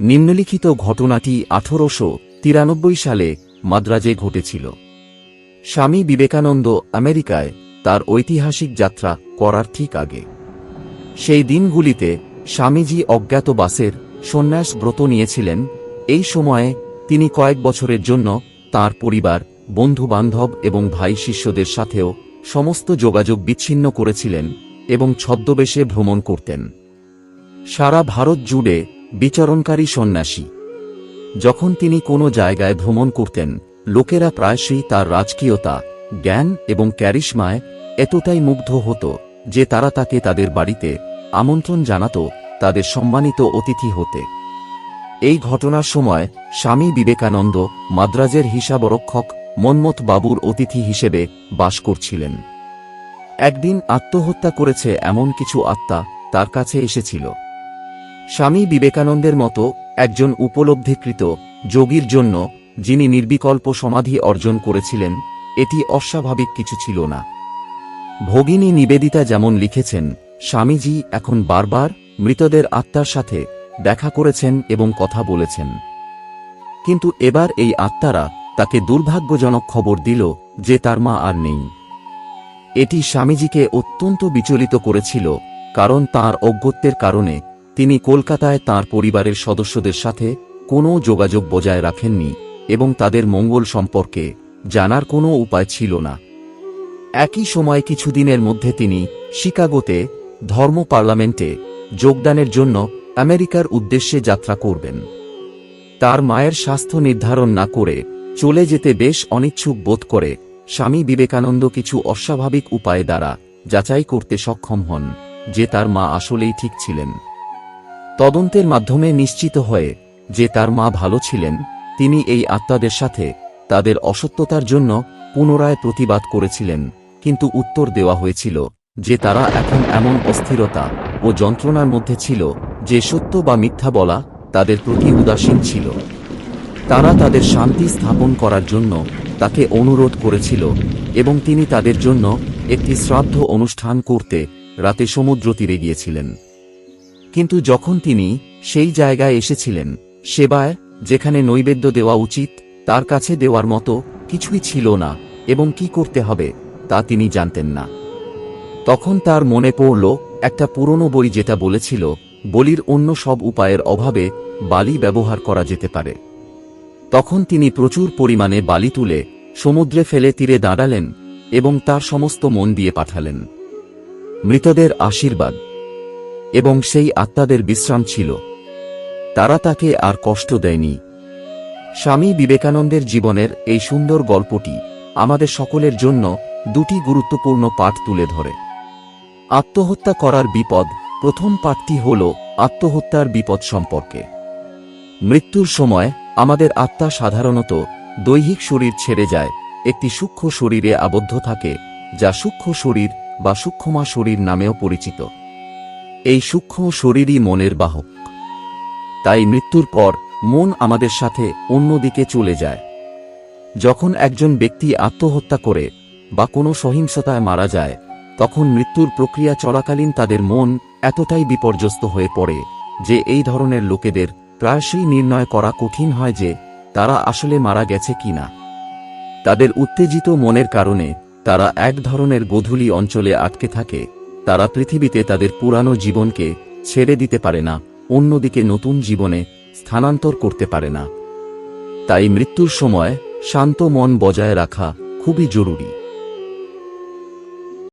নিম্নলিখিত ঘটনাটি আঠারোশো তিরানব্বই সালে মাদ্রাজে ঘটেছিল। স্বামী বিবেকানন্দ আমেরিকায় তার ঐতিহাসিক যাত্রা করার ঠিক আগে। সেই দিনগুলিতে স্বামীজি অজ্ঞাতবাসের সন্ন্যাস ব্রত নিয়েছিলেন। এই সময়ে তিনি কয়েক বছরের জন্য তার পরিবার, বন্ধুবান্ধব এবং ভাই শিষ্যদের সাথেও সমস্ত যোগাযোগ বিচ্ছিন্ন করেছিলেন এবং ছদ্মবেশে ভ্রমণ করতেন। সারা ভারত জুড়ে বিচরণকারী সন্ন্যাসী। যখন তিনি কোনো জায়গায় ভ্রমণ করতেন, লোকেরা প্রায়শই তার রাজকীয়তা, জ্ঞান এবং ক্যারিশমায় এতটাই মুগ্ধ হতো যে তারা তাকে তাদের বাড়িতে আমন্ত্রণ জানাত তাদের সম্মানিত অতিথি হতে। এই ঘটনার সময় স্বামী বিবেকানন্দ মাদ্রাজের হিসাবরক্ষক মন্মথ বাবুর অতিথি হিসেবে বাস করছিলেন। একদিন আত্মহত্যা করেছে এমন কিছু আত্মা তার কাছে এসেছিল। স্বামী বিবেকানন্দের মতো একজন উপলব্ধিকৃত যোগীর জন্য যিনি নির্বিকল্প সমাধি অর্জন করেছিলেন, এটি অস্বাভাবিক কিছু ছিল না। ভগিনী নিবেদিতা যেমন লিখেছেন, স্বামীজি এখন বারবার মৃতদের আত্মার সাথে দেখা করেছেন এবং কথা বলেছেন। কিন্তু এবার এই আত্মারা তাকে দুর্ভাগ্যজনক খবর দিল যে তার মা আর নেই। এটি স্বামীজিকে অত্যন্ত বিচলিত করেছিল, কারণ তার অজ্ঞত্বের কারণে তিনি কলকাতায় তার পরিবারের সদস্যদের সাথে কোনো যোগাযোগ বজায় রাখেননি এবং তাদের মঙ্গল সম্পর্কে জানার কোনো উপায় ছিল না। একই সময় কিছুদিনের মধ্যে তিনি শিকাগোতে ধর্ম পার্লামেন্টে যোগদানের জন্য আমেরিকার উদ্দেশ্যে যাত্রা করবেন। তার মায়ের স্বাস্থ্য নির্ধারণ না করে চলে যেতে বেশ অনিচ্ছুক বোধ করে স্বামী বিবেকানন্দ কিছু অস্বাভাবিক উপায় দ্বারা যাচাই করতে সক্ষম হন, যে তার মা আসলেই ঠিক ছিলেন। তদন্তের মাধ্যমে নিশ্চিত হয়ে যে তার মা ভালো ছিলেন, তিনি এই আত্মাদের সাথে তাদের অসত্যতার জন্য পুনরায় প্রতিবাদ করেছিলেন, কিন্তু উত্তর দেওয়া হয়েছিল যে তারা এখন এমন অস্থিরতা ও যন্ত্রণার মধ্যে ছিল যে সত্য বা মিথ্যা বলা তাদের প্রতি উদাসীন ছিল। তারা তাদের শান্তি স্থাপন করার জন্য তাকে অনুরোধ করেছিল এবং তিনি তাদের জন্য একটি শ্রাদ্ধ অনুষ্ঠান করতে রাতে সমুদ্র তীরে গিয়েছিলেন। কিন্তু যখন তিনি সেই জায়গায় এসেছিলেন, সেবায়, যেখানে নৈবেদ্য দেওয়া উচিত, তার কাছে দেওয়ার মতো কিছুই ছিল না, এবং কি করতে হবে, তা তিনি জানতেন না। তখন তার মনে পড়ল, একটা পুরনো বই যেটা বলেছিল, বলির অন্য সব উপায়ের অভাবে বালি ব্যবহার করা যেতে পারে। তখন তিনি প্রচুর পরিমাণে বালি তুলে, সমুদ্রে ফেলে তীরে দাঁড়ালেন, এবং তার সমস্ত মন দিয়ে পাঠালেন। মৃতদের আশীর্বাদ। এবং সেই আত্মাদের বিশ্রাম ছিল। তারা তাকে আর কষ্ট দেয়নি। স্বামী বিবেকানন্দের জীবনের এই সুন্দর গল্পটি আমাদের সকলের জন্য দুটি গুরুত্বপূর্ণ পাঠ তুলে ধরে। আত্মহত্যা করার বিপদ প্রথম পাঠটি হল আত্মহত্যার বিপদ সম্পর্কে। মৃত্যুর সময় আমাদের আত্মা সাধারণত দৈহিক শরীর ছেড়ে যায়, একটি সূক্ষ্ম শরীরে আবদ্ধ থাকে, যা সূক্ষ্ম শরীর বা সূক্ষ্মা শরীর নামেও পরিচিত। এই সূক্ষ্ম শরীরই মনের বাহক। তাই মৃত্যুর পর মন আমাদের সাথে অন্যদিকে চলে যায়। যখন একজন ব্যক্তি আত্মহত্যা করে বা কোনো সহিংসতায় মারা যায়, তখন মৃত্যুর প্রক্রিয়া চলাকালীন তাদের মন এতটাই বিপর্যস্ত হয়ে পড়ে যে এই ধরনের লোকেদের প্রায়শই নির্ণয় করা কঠিন হয় যে তারা আসলে মারা গেছে কিনা তাদের উত্তেজিত মনের কারণে তারা এক ধরনের গোধূলি অঞ্চলে আটকে থাকে তারা পৃথিবীতে তাদের পুরানো জীবনকে ছেড়ে দিতে পারে না, অন্যদিকে নতুন জীবনে স্থানান্তর করতে পারে না। তাই মৃত্যুর সময় শান্ত মন বজায় রাখা খুবই জরুরি।